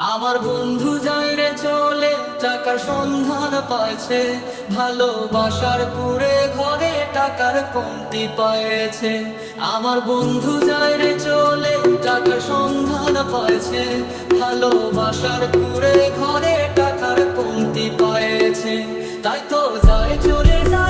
আমার বন্ধু যাইরে চলে, টাকার সন্ধান পাইছে। ভালোবাসার পুরে ঘরে টাকার কমতি পাইছে। আমার বন্ধু যাইরে চলে, টাকার সন্ধান পাইছে। ভালোবাসার পুরে ঘরে টাকার কমতি পাইছে। তাই তো যায় চলে যায়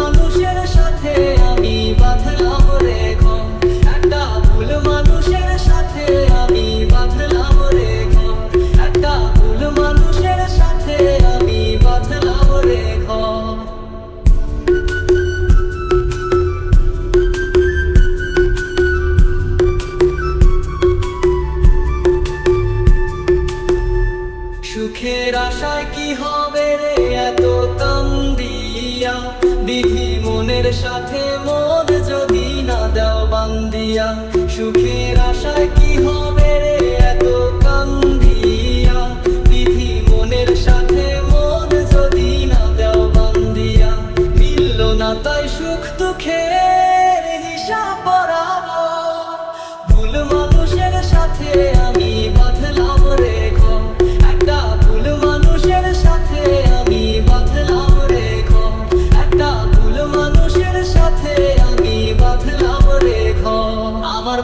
সুখের আশায় কি হবে রে? এত কাম দিয়া বিধি মনের সাথে মন যদি না দাও বান্দিয়া সুখের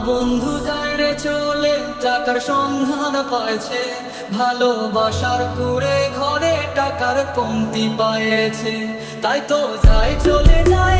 বন্ধু যায় রে চলে, টাকার সন্ধান পাইছে। ভালোবাসার পুরে ঘরে টাকার কমতি পাইছে। তাই তো যাই চলে যায়